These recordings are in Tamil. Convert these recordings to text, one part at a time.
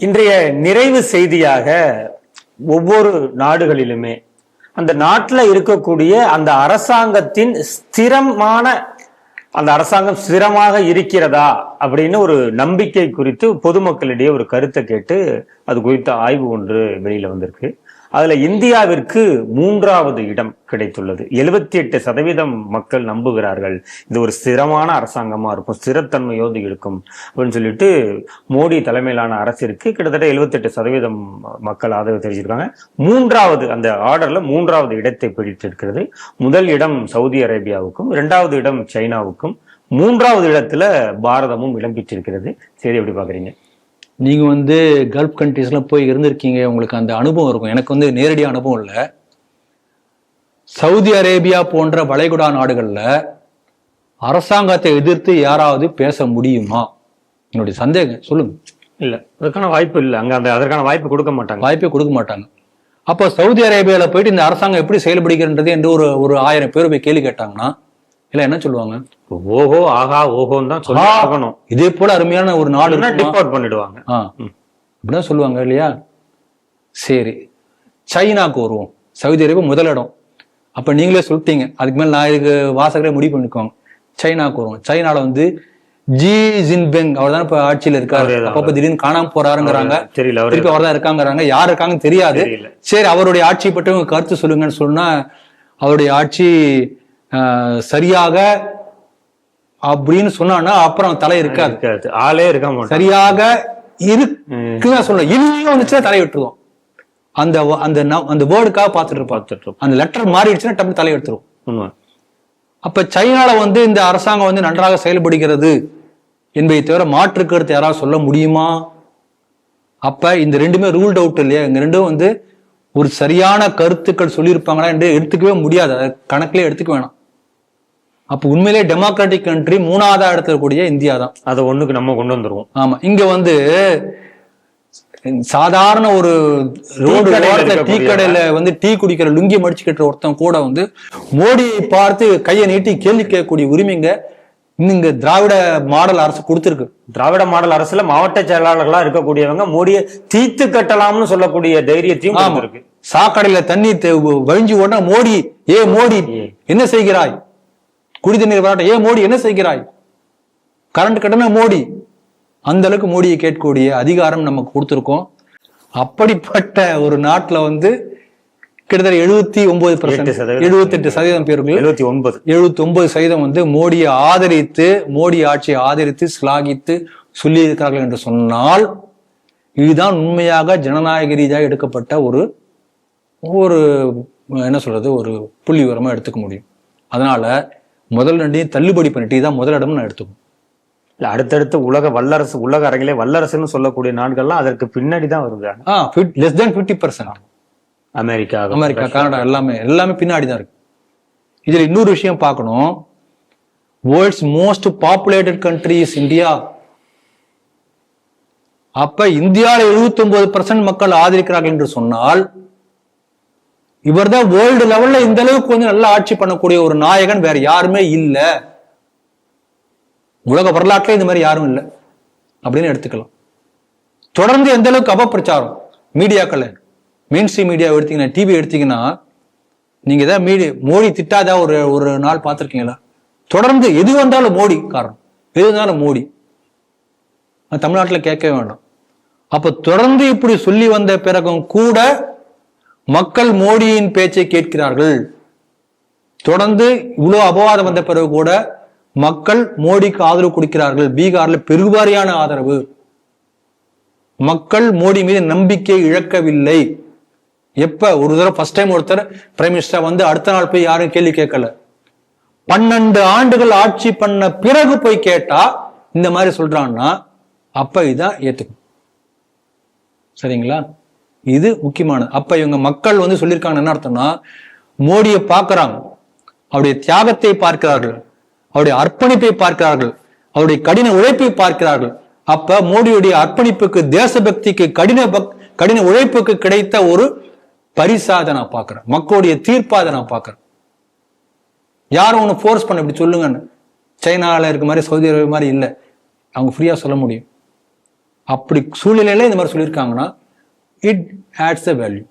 இன்றைய நிறைவு செய்தியாக ஒவ்வொரு நாடுகளிலுமே அந்த நாட்டில் இருக்கக்கூடிய அந்த அரசாங்கத்தின் ஸ்திரமான அந்த அரசாங்கம் ஸ்திரமாக இருக்கிறதா அப்படின்னு ஒரு நம்பிக்கை குறித்து பொதுமக்களிடையே ஒரு கருத்தை கேட்டு அது குறித்த ஆய்வு ஒன்று வெளியில் வந்திருக்கு. அதுல இந்தியாவிற்கு மூன்றாவது இடம் கிடைத்துள்ளது. எழுபத்தி எட்டு சதவீதம் மக்கள் நம்புகிறார்கள். இது ஒரு ஸ்திரமான அரசாங்கமா இருக்கும். ஸ்திரத்தன்மையோடு இருக்கும் அப்படின்னு சொல்லிட்டு மோடி தலைமையிலான அரசிற்கு கிட்டத்தட்ட 78% சதவீதம் மக்கள் ஆதரவு தெரிவிச்சிருக்காங்க. மூன்றாவது அந்த ஆர்டர்ல மூன்றாவது இடத்தை பிடித்திருக்கிறது. முதல் இடம் சவுதி அரேபியாவுக்கும் இரண்டாவது இடம் சைனாவுக்கும் மூன்றாவது இடத்துல பாரதமும் இடம் பெற்றிருக்கிறது. சரி எப்படி பாக்குறீங்க? நீங்க வந்து கல்ஃப் கண்ட்ரீஸ்லாம் போய் இருந்திருக்கீங்க உங்களுக்கு அந்த அனுபவம் இருக்கும். எனக்கு வந்து நேரடி அனுபவம் இல்லை. சவுதி அரேபியா போன்ற வளைகுடா நாடுகள்ல அரசாங்கத்தை எதிர்த்து யாராவது பேச முடியுமா? என்னுடைய சந்தேகம். சொல்லுங்க. இல்ல. அதுக்கான வாய்ப்பு இல்ல. அங்க அந்த அதற்கான வாய்ப்பு கொடுக்க மாட்டாங்க. வாய்ப்பே கொடுக்க மாட்டாங்க. அப்போ சவுதி அரேபியால போயிட்டு இந்த அரசாங்கம் எப்படி செயல்படுகிறது என்று ஒரு ஒரு ஆயிரம் பேர் போய் கேள்வி கேட்டாங்கன்னா இல்ல என்ன சொல்லுவாங்க? ஓஹோ ஆஹா ஓஹோன்னு தான் சொல்லி ஆ. ஆகணும். இதே போல அருமையான ஒரு நாடு? டிபார்ட் பண்ணிடுவாங்க. அப்படிதான் சொல்லுவாங்க இல்லையா? சரி. சைனாக்கு வருவோம். சவுதி அரேபியா முதல் இடம். அப்ப நீங்களே சொல்லிட்டீங்க. அதுக்கு மேல நான் இதுக்கு வாசகரே முடிவு பண்ணிக்குவாங்க. சைனாக்கு வருவோம். சைனால வந்து ஜி ஜின்பெங் அவர் தான் இப்ப ஆட்சியில இருக்காரு. அப்பப்ப திடீர்னு காணாம போறாருங்கிறாங்க. திருப்பி அவர் தான் இருக்காங்கிறாங்க. யார் இருக்காங்கன்னு தெரியாது. சரி அவருடைய ஆட்சியை பற்றி கருத்து சொல்லுங்கன்னு சொன்னா அவருடைய ஆட்சி சரியாக அப்படின்னு சொன்னான்னா அப்புறம் தலை இருக்காது. ஆளே இருக்க மாட்டாங்க சரியாக இருக்குன்னு சொல்ல இன்னும் வந்துச்சுன்னா தலை விட்டுருவோம். அந்த அந்த அந்த வேர்டுக்காக பார்த்துட்டு பார்த்துட்டு. அந்த லெட்டர் மாறிடுச்சுன்னா டப்பு தலை எடுத்துரும் உண்மை. அப்ப சைனால வந்து இந்த அரசாங்கம் வந்து நன்றாக செயல்படுகிறது என்பதை தவிர மாற்று கருத்து யாராவது சொல்ல முடியுமா? அப்ப இந்த ரெண்டுமே ரூல்ட் அவுட் இல்லையா? இந்த ரெண்டும் வந்து ஒரு சரியான கருத்துக்கள் சொல்லியிருப்பாங்களா என்று எடுத்துக்கவே முடியாது. கணக்கிலே எடுத்துக்க வேணாம். அப்ப உண்மையிலே டெமோக்ராட்டிக் கண்ட்ரி மூணாவதா இடத்துல கூடிய இந்தியா தான் அதை ஒண்ணுக்கு நம்ம கொண்டு வந்துருவோம். ஆமா இங்க வந்து சாதாரண ஒரு ரோடு ஓரத்துல டீ கடையில வந்து டீ குடிக்கிற லுங்கி மடிச்சு கட்டுற ஒருத்தன் கூட வந்து மோடியை பார்த்து கையை நீட்டி கேள்வி கேட்கக்கூடிய உரிமைங்க இன்னும் இங்க திராவிட மாடல் அரசு கொடுத்திருக்கு. திராவிட மாடல் அரசுல மாவட்ட செயலாளர்களா இருக்கக்கூடியவங்க மோடியை தீத்து கட்டலாம்னு சொல்லக்கூடிய தைரியத்தையும் இருக்கு சாக்கடையில தண்ணி வழிஞ்சு ஓட மோடி ஏ மோடி என்ன செய்கிறாய்? குடி தண்ணீர் வராட்ட ஏ மோடி என்ன செய்கிறாய்? கரண்ட் கட்டண மோடி. அந்த அளவுக்கு மோடியை கேட்கக்கூடிய அதிகாரம் நமக்கு கொடுத்துருக்கோம். அப்படிப்பட்ட ஒரு நாட்டுல வந்து கிட்டத்தட்ட எழுபத்தி ஒன்பது சதவீதம். எழுபத்தி எட்டு சதவீதம் பேருக்கு எழுபத்தி ஒன்பது. எழுபத்தி ஒன்பது சதவீதம் வந்து மோடியை ஆதரித்து மோடி ஆட்சியை ஆதரித்து ஸ்லாகித்து சொல்லி இருக்கிறார்கள் என்று சொன்னால் இதுதான் உண்மையாக ஜனநாயக ரீதியாக எடுக்கப்பட்ட ஒரு ஒரு என்ன சொல்றது ஒரு புள்ளி விவரமா எடுத்துக்க முடியும். அதனால முதல் ரெண்டையும் தள்ளுபடி பண்ணிட்டு இதான் முதல் இடம்னு நான் எடுத்துக்கணும். இல்ல அடுத்தடுத்து உலக வல்லரசு உலக அரங்கிலே வல்லரசுன்னு சொல்லக்கூடிய நாடுகள்லாம் அதற்கு பின்னாடி தான் வருது. ஆ less than fifty percent America America Canada எல்லாமே எல்லாமே பின்னாடி தான் இருக்கு. இதுல இன்னொரு விஷயம் பார்க்கணும். World's most populated country is India அப்ப இந்தியாவில் 79% பர்சன்ட் மக்கள் ஆதரிக்கிறார்கள் என்று சொன்னால் இவர்தான் வேர்ல்டு லெவல்ல இந்த அளவுக்கு கொஞ்சம் நல்லா ஆட்சி பண்ணக்கூடிய ஒரு நாயகன் வேற யாருமே இல்லை. உலக வரலாற்றுல இந்த மாதிரி யாரும் இல்லை. அப்படின்னு எடுத்துக்கலாம். தொடர்ந்து எந்த அளவுக்கு அபப்பிரச்சாரம்? மீடியாக்கள் மெயின் ஸ்ட்ரீம் மீடியா எடுத்தீங்கன்னா டிவி எடுத்தீங்கன்னா நீங்க ஏதாவது மீடி மோடி திட்டாதா ஒரு ஒரு நாள் பார்த்துருக்கீங்களா? தொடர்ந்து எது வந்தாலும் மோடி காரணம். எது வந்தாலும் மோடி. அது கேட்கவே வேண்டாம். அப்ப தொடர்ந்து இப்படி சொல்லி வந்த பிறகும் கூட மக்கள் மோடியின் பேச்சை கேட்கிறார்கள். தொடர்ந்து இவ்வளவு அபவாதம் வந்த பிறகு கூட மக்கள் மோடிக்கு ஆதரவு கொடுக்கிறார்கள். பீகார்ல பெருவாரியான ஆதரவு. மக்கள் மோடி மீது நம்பிக்கை இழக்கவில்லை. எப்ப? ஒரு தடவை ஃபர்ஸ்ட் டைம் ஒருத்தர் பிரைம் மினிஸ்டர் வந்து அடுத்த நாள் போய் யாரும் கேள்வி கேட்கல. பன்னெண்டு ஆண்டுகள் ஆட்சி பண்ண பிறகு போய் கேட்டா இந்த மாதிரி சொல்றான்னா அப்ப இதான் ஏத்துக்கும். சரிங்களா? இது முக்கியமானது. அப்ப இவங்க மக்கள் வந்து சொல்லியிருக்காங்க என்ன அர்த்தம்னா மோடியை பார்க்கறாங்க. அவருடைய தியாகத்தை பார்க்கிறார்கள். அவருடைய அர்ப்பணிப்பை பார்க்கிறார்கள். அவருடைய கடின உழைப்பை பார்க்கிறார்கள். அப்ப மோடியுடைய அர்ப்பணிப்புக்கு தேசபக்திக்கு கடின பக் கடின உழைப்புக்கு கிடைத்த ஒரு பரிசாத நான் பார்க்கிறேன். மக்களுடைய தீர்ப்பாத நான் பார்க்கிறேன். யாரும் ஒன்று ஃபோர்ஸ் பண்ண இப்படி சொல்லுங்கன்னு. சைனால இருக்க மாதிரி சவுதி அரேபியா மாதிரி இல்லை. அவங்க ஃப்ரீயா சொல்ல முடியும். அப்படி சூழ்நிலையில இந்த மாதிரி சொல்லியிருக்காங்கன்னா இட் ஆட்ஸ் அ வேல்யூ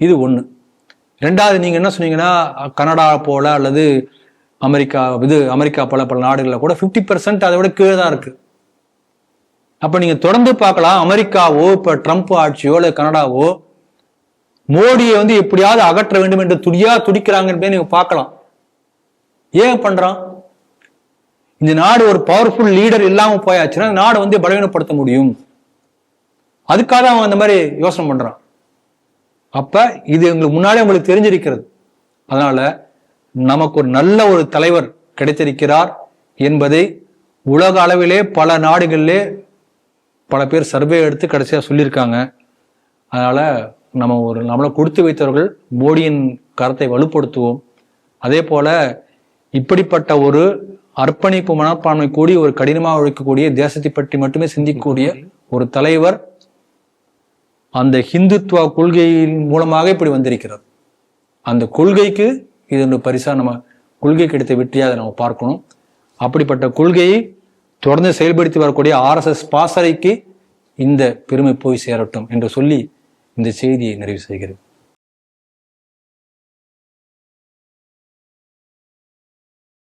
இது ஒன்று ரெண்டாவது நீங்கள் என்ன சொன்னீங்கன்னா கனடா போல அல்லது அமெரிக்கா இது அமெரிக்கா போல பல நாடுகளில் கூட 50% பர்சன்ட் அதை விட கீழே தான் இருக்குது அப்போ நீங்கள் தொடர்ந்து பார்க்கலாம் அமெரிக்காவோ இப்போ ட்ரம்ப் ஆட்சியோ இல்லை கனடாவோ மோடியை வந்து எப்படியாவது அகற்ற வேண்டும் என்று துடியா துடிக்கிறாங்கன்னு நீங்கள் பார்க்கலாம். ஏன் பண்ணுறான் இந்த நாடு ஒரு பவர்ஃபுல் லீடர் இல்லாமல் போயாச்சுன்னா நாடு வந்து பலவீனப்படுத்த முடியும். அதுக்காக தான் அவன் அந்த மாதிரி யோசனை பண்றான். அப்ப இது எங்களுக்கு முன்னாடி உங்களுக்கு தெரிஞ்சிருக்கிறது. அதனால நமக்கு ஒரு நல்ல ஒரு தலைவர் கிடைத்திருக்கிறார் என்பதை உலக அளவிலே பல நாடுகளிலே பல பேர் சர்வே எடுத்து கடைசியா சொல்லியிருக்காங்க. அதனால நம்ம ஒரு நம்மளை கொடுத்து வைத்தவர்கள் மோடியின் கருத்தை வலுப்படுத்துவோம். அதே போல இப்படிப்பட்ட ஒரு அர்ப்பணிப்பு மனப்பான்மை கூடி ஒரு கடினமாக உழைக்கக்கூடிய தேசத்தை பற்றி மட்டுமே சிந்திக்கக்கூடிய ஒரு தலைவர் அந்த ஹிந்துத்துவ கொள்கையின் மூலமாக இப்படி வந்திருக்கிறது. அந்த கொள்கைக்கு இது ஒரு பரிசா நம்ம கொள்கை கிடைத்த வெற்றியாக நம்ம பார்க்கணும். அப்படிப்பட்ட கொள்கையை தொடர்ந்து செயல்படுத்தி வரக்கூடிய ஆர்எஸ்எஸ் பாசறைக்கு இந்த பெருமை போய் சேரட்டும் என்று சொல்லி இந்த செய்தியை நிறைவு செய்கிறேன்.